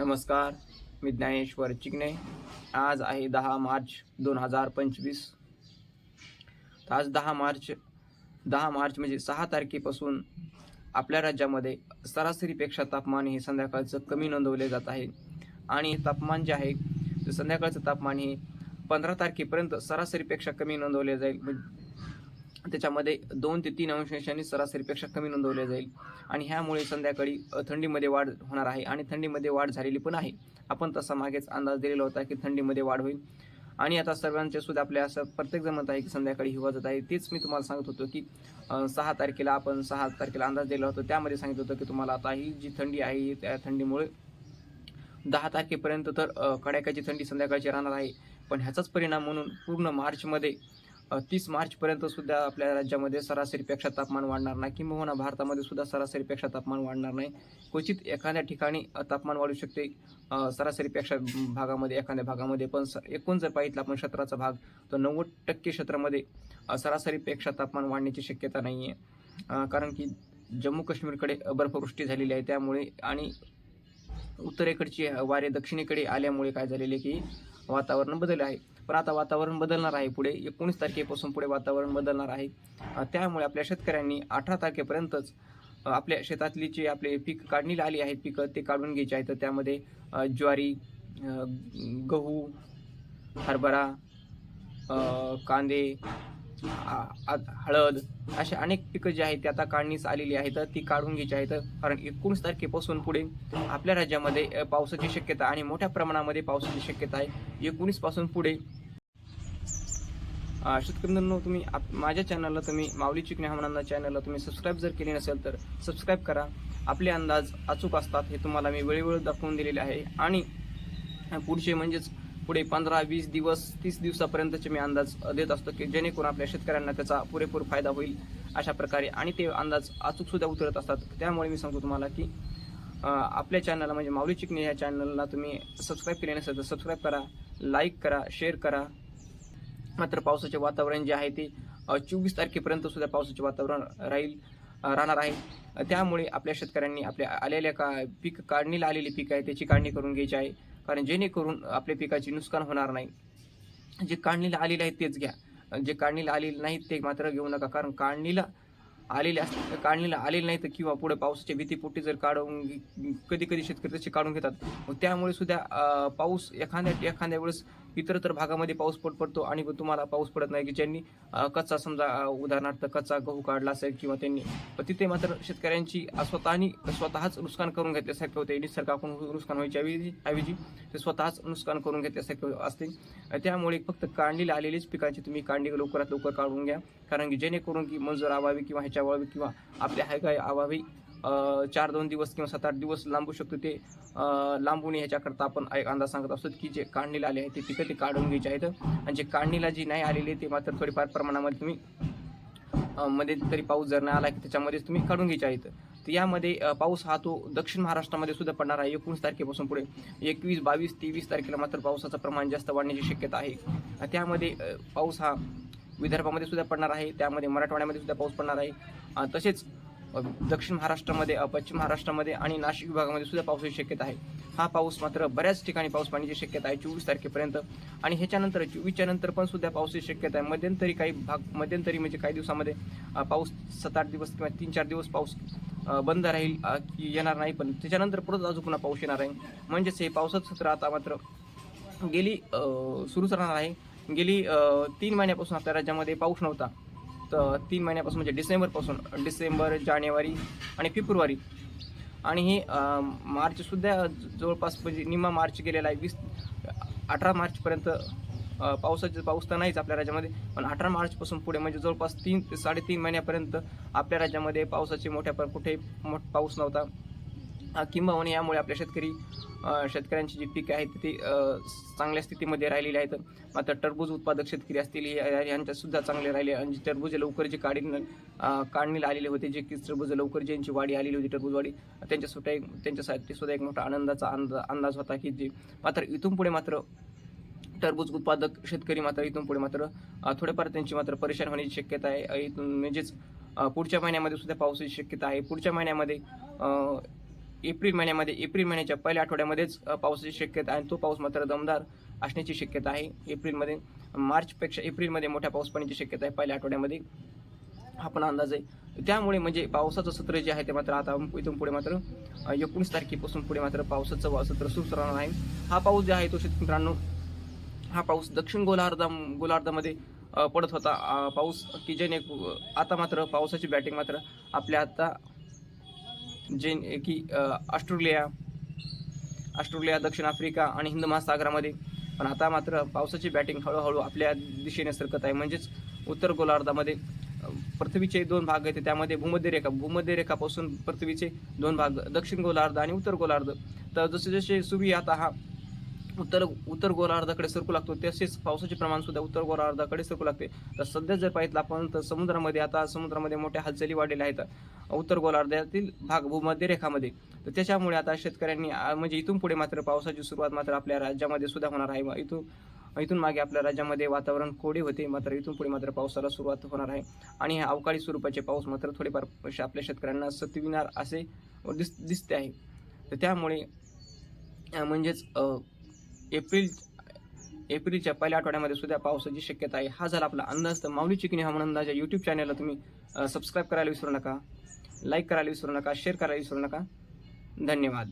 नमस्कार मी ज्ञानेश्वर चिकणे आज आहे दहा मार्च दोन हजार पंचवीस. तर आज दहा मार्च दहा मार्च म्हणजे सहा तारखेपासून आपल्या राज्यामध्ये सरासरीपेक्षा तापमान हे संध्याकाळचं कमी नोंदवले जात आहे. आणि तापमान जे आहे ते संध्याकाळचं तापमान हे पंधरा तारखेपर्यंत सरासरीपेक्षा कमी नोंदवले जाईल. त्याच्यामध्ये दोन ते तीन अंशांनी सरासरीपेक्षा कमी नोंदवले जाईल. आणि ह्यामुळे संध्याकाळी थंडीमध्ये वाढ होणार आहे आणि थंडीमध्ये वाढ झालेली पण आहे. आपण तसा मागेच अंदाज दिलेला होता की थंडीमध्ये वाढ होईल. आणि आता सर्वांचे सुद्धा आपल्या असं प्रत्येक जण म्हणत आहे की संध्याकाळी हिवा जात आहे. तेच मी तुम्हाला सांगत होतो की सहा तारखेला आपण सहा तारखेला अंदाज दिला होता. त्यामध्ये सांगितलं होतं की तुम्हाला आता ही जी थंडी आहे त्या थंडीमुळे दहा तारखेपर्यंत तर कडाक्याची थंडी संध्याकाळची राहणार आहे. पण ह्याचाच परिणाम म्हणून पूर्ण मार्चमध्ये तीस मार्चपर्यंत सुद्धा आपल्या राज्यामध्ये सरासरीपेक्षा तापमान वाढणार नाही. किंबहुना भारतामध्ये सुद्धा सरासरीपेक्षा तापमान वाढणार नाही. क्वचित एखाद्या ठिकाणी तापमान वाढू शकते. सरासरीपेक्षा भागामध्ये एखाद्या भागामध्ये. पण स एकूण जर पाहितलं आपण क्षेत्राचा भाग तर नव्वद टक्के क्षेत्रामध्ये सरासरीपेक्षा तापमान वाढण्याची शक्यता नाही आहे कारण की जम्मू काश्मीरकडे बर्फवृष्टी झालेली आहे. त्यामुळे आणि उत्तरेकडची वारे दक्षिणेकडे आल्यामुळे काय झालेले की वातावरण बदल आहे. पण आता वातावरण बदलणार आहे पुढे. एकोणीस तारखेपासून पुढे वातावरण बदलणार आहे. त्यामुळे आपल्या शेतकऱ्यांनी अठरा तारखेपर्यंतच आपल्या शेतातली जे आपले पीक काढणीला आली आहेत पिकं ते काढून घ्यायचे आहेत. तर त्यामध्ये ज्वारी गहू हरभरा कांदे हळद असे अनेक पिकं जी आहेत ते आता काढणीस आलेली आहेत ती काढून घ्यायची आहेत. कारण एकोणीस तारखेपासून पुढे आपल्या राज्यामध्ये पावसाची शक्यता आणि मोठ्या प्रमाणामध्ये पावसाची शक्यता आहे. एकोणीसपासून पुढे अ, शेतकरी तुम्ही आप- माझ्या चॅनलला तुम्ही माऊली चिकणे हवामानांना चॅनलला तुम्ही सबस्क्राईब जर केले नसेल तर सबस्क्राईब करा. आपले अंदाज अचूक असतात हे तुम्हाला मी वेळोवेळी दाखवून दिलेले आहे. आणि पुढचे म्हणजेच पुढे पंधरा वीस दिवस तीस दिवसापर्यंतचे मी अंदाज देत असतो की जेणेकरून आपल्या शेतकऱ्यांना त्याचा पुरेपूर फायदा होईल अशा प्रकारे. आणि ते अंदाज अचूक सुद्धा उतरत असतात. त्यामुळे मी सांगतो तुम्हाला की आपल्या चॅनलला म्हणजे माऊली चिकणे ह्या चॅनलला तुम्ही सबस्क्राईब केले नसेल तर सबस्क्राईब करा लाईक करा शेअर करा. मात्र पावसाचे वातावरण जे आहे ते चोवीस तारखेपर्यंत सुद्धा पावसाचे वातावरण राहील राहणार आहे. त्यामुळे आपल्या शेतकऱ्यांनी आपल्या आलेल्या का पीक काढणीला आलेली पीक आहे त्याची काढणी करून घ्यायची आहे. कारण जेणेकरून आपल्या पिकाचे नुकसान होणार नाही. जे काढणीला आलेले आहेत तेच घ्या. जे काढणीला आलेले नाहीत ते मात्र घेऊ नका. कारण काढणीला आलेले असतात काढणीला आलेले नाहीत किंवा पुढे पावसाच्या भीतीपोटी जर काढून कधी कधी शेतकरी तसे काढून घेतात. मग त्यामुळे सुद्धा पाऊस एखाद्या एखाद्या वेळेस इतरत्र भागामध्ये पाऊस पड पडतो आणि तुम्हाला पाऊस पडत नाही की ज्यांनी कच्चा समजा उदाहरणार्थ कच्चा गहू काढला असेल किंवा त्यांनी पण तिथे मात्र शेतकऱ्यांची स्वतःनी स्वतःच नुकसान करून घेतल्यासारखे होते. निसर्गाकडून नुकसान व्हायच्या ऐवजी ऐवजी ते स्वतःच नुकसान करून घेतल्यासारखे असते त्यामुळे फक्त काढणीला आलेलीच पिकांची तुम्ही काढणी लवकरात लवकर काढून घ्या. कारण की जेणेकरून की मंजूर अभावी किंवा ह्याच्या व्हावी किंवा आपल्या हायगाय आवावी चार दोन दिवस किंवा सात आठ दिवस लांबू शकतो ते लांबून याच्याकरता आपण एक अंदाज सांगत असतो की जे काढणीला आले आहेत ते पिकं ते काढून घ्यायचे आहेत. आणि जे काढणीला जी नाही आलेली ते मात्र थोडीफार प्रमाणामध्ये तुम्ही मध्ये तरी पाऊस जर नाही आला की त्याच्यामध्येच तुम्ही काढून घ्यायचे आहेत. तर यामध्ये पाऊस हा तो दक्षिण महाराष्ट्रामध्ये सुद्धा पडणार आहे. एकोणीस तारखेपासून पुढे एकवीस बावीस तेवीस तारखेला मात्र पावसाचं प्रमाण जास्त वाढण्याची शक्यता आहे. त्यामध्ये पाऊस हा विदर्भामध्ये सुद्धा पडणार आहे. त्यामध्ये मराठवाड्यामध्ये सुद्धा पाऊस पडणार आहे. तसेच दक्षिण महाराष्ट्रामध्ये पश्चिम महाराष्ट्रामध्ये आणि नाशिक विभागामध्ये सुद्धा पावसाची शक्यता आहे. हा पाऊस मात्र बऱ्याच ठिकाणी पाऊस पाण्याची शक्यता आहे चोवीस तारखेपर्यंत. आणि ह्याच्यानंतर चोवीसच्या नंतर पण सुद्धा पावसाची शक्यता आहे. मध्यंतरी काही भाग मध्यंतरी म्हणजे काही दिवसामध्ये पाऊस सात आठ दिवस किंवा तीन चार दिवस पाऊस बंद राहील की येणार नाही. पण त्याच्यानंतर परत अजून पुन्हा पाऊस येणार आहे. म्हणजेच हे पावसाचं सत्र आता मात्र गेली सुरूच राहणार आहे. गेली तीन महिन्यापासून आपल्या राज्यामध्ये पाऊस नव्हता. तीन महिन्यापासून म्हणजे डिसेंबरपासून डिसेंबर जानेवारी आणि फेब्रुवारी. आणि हे मार्चसुद्धा जवळपास म्हणजे निम्मा मार्च गेलेला आहे. वीस अठरा मार्चपर्यंत पावसाचे पाऊस तर नाहीच आपल्या राज्यामध्ये पण अठरा मार्चपासून पुढे म्हणजे जवळपास तीन ते साडेतीन महिन्यापर्यंत आपल्या राज्यामध्ये पावसाचे मोठ्या पर कुठे मोठ पाऊस नव्हता. किंबहुना यामुळे आपल्या शेतकरी शेतकऱ्यांची जी पिके आहेत ती चांगल्या स्थितीमध्ये राहिलेली आहेत. मात्र टरबूज उत्पादक शेतकरी असतील या- चांगले राहिले. आणि टरबूज लवकर जे काढी काढणीला आलेले होते जे की टरबूज लवकर ज्यांची वाढी आलेली होती टरबूजवाडी त्यांच्यासुद्धा एक त्यांच्यासाठी सुद्धा एक मोठा आनंदाचा अंदा अंदाज होता की जे मात्र इथून पुढे मात्र टरबूज उत्पादक शेतकरी मात्र इथून पुढे मात्र थोडेफार त्यांची मात्र परेशान होण्याची शक्यता आहे. इथून म्हणजेच पुढच्या महिन्यामध्ये सुद्धा पावसाची शक्यता आहे. पुढच्या महिन्यामध्ये एप्रिल महिन्यामध्ये एप्रिल महिन्याच्या पहिल्या आठवड्यामध्येच पावसाची शक्यता आहे आणि तो पाऊस मात्र दमदार असण्याची शक्यता आहे. एप्रिलमध्ये मार्चपेक्षा एप्रिलमध्ये मोठ्या पाऊस पडण्याची शक्यता आहे पहिल्या आठवड्यामध्ये. हा पण अंदाज आहे. त्यामुळे म्हणजे पावसाचं सत्र जे आहे ते मात्र आता इथून पुढे मात्र एकोणीस तारखेपासून पुढे मात्र पावसाचं सत्र सुरू राहणार आहे. हा पाऊस जे आहे तो शेतकरी मित्रांनो हा पाऊस दक्षिण गोलार्धा गोलार्धामध्ये पडत होता. पाऊस की जेणे आता मात्र पावसाची बॅटिंग मात्र आपल्या आता जे की ऑस्ट्रेलिया ऑस्ट्रेलिया दक्षिण आफ्रिका आणि हिंद महासागरामध्ये. पण आता मात्र पावसाची बॅटिंग हळूहळू आपल्या दिशेने सरकत आहे. म्हणजेच उत्तर गोलार्धामध्ये पृथ्वीचे दोन भाग आहेत. त्यामध्ये भूमध्य रेखा भूमध्य रेखापासून पृथ्वीचे दोन भाग दक्षिण गोलार्ध आणि उत्तर गोलार्ध. तर जसे जसे सूर्य आता हा उत्तर उत्तर गोलार्धाकडे सरकू लागतो तसेच पावसाचे प्रमाण सुद्धा उत्तर गोलार्धाकडे सरकू लागते. तर सध्या जर पाहिलं आपण तर समुद्रामध्ये आता समुद्रामध्ये मोठ्या हालचाली वाढलेल्या आहेत. उत्तर गोलार्धातील भाग भूमध्य रेखामध्ये. तर त्याच्यामुळे आता शेतकऱ्यांनी म्हणजे इथून पुढे मात्र पावसाची सुरुवात मात्र आपल्या राज्यामध्ये सुद्धा होणार आहे. व इथून इथून मागे आपल्या राज्यामध्ये वातावरण कोडे होते मात्र इथून पुढे मात्र पावसाला सुरुवात होणार आहे. आणि हे अवकाळी स्वरूपाचे पाऊस मात्र थोडेफार आपल्या शेतकऱ्यांना सतविणार असे दिस दिसते आहे. तर त्यामुळे म्हणजेच एप्रिल एप्रिलच्या पहिल्या आठवड्यामध्ये सुद्धा पावसाची शक्यता आहे. हा झाला आपला अंदाज. तर माऊली चिकनी हवामान अंदाज या यूट्यूब चॅनलला तुम्ही सबस्क्राईब करायला विसरू नका. लाईक करायला विसरू नका शेअर करायला विसरू नका. धन्यवाद.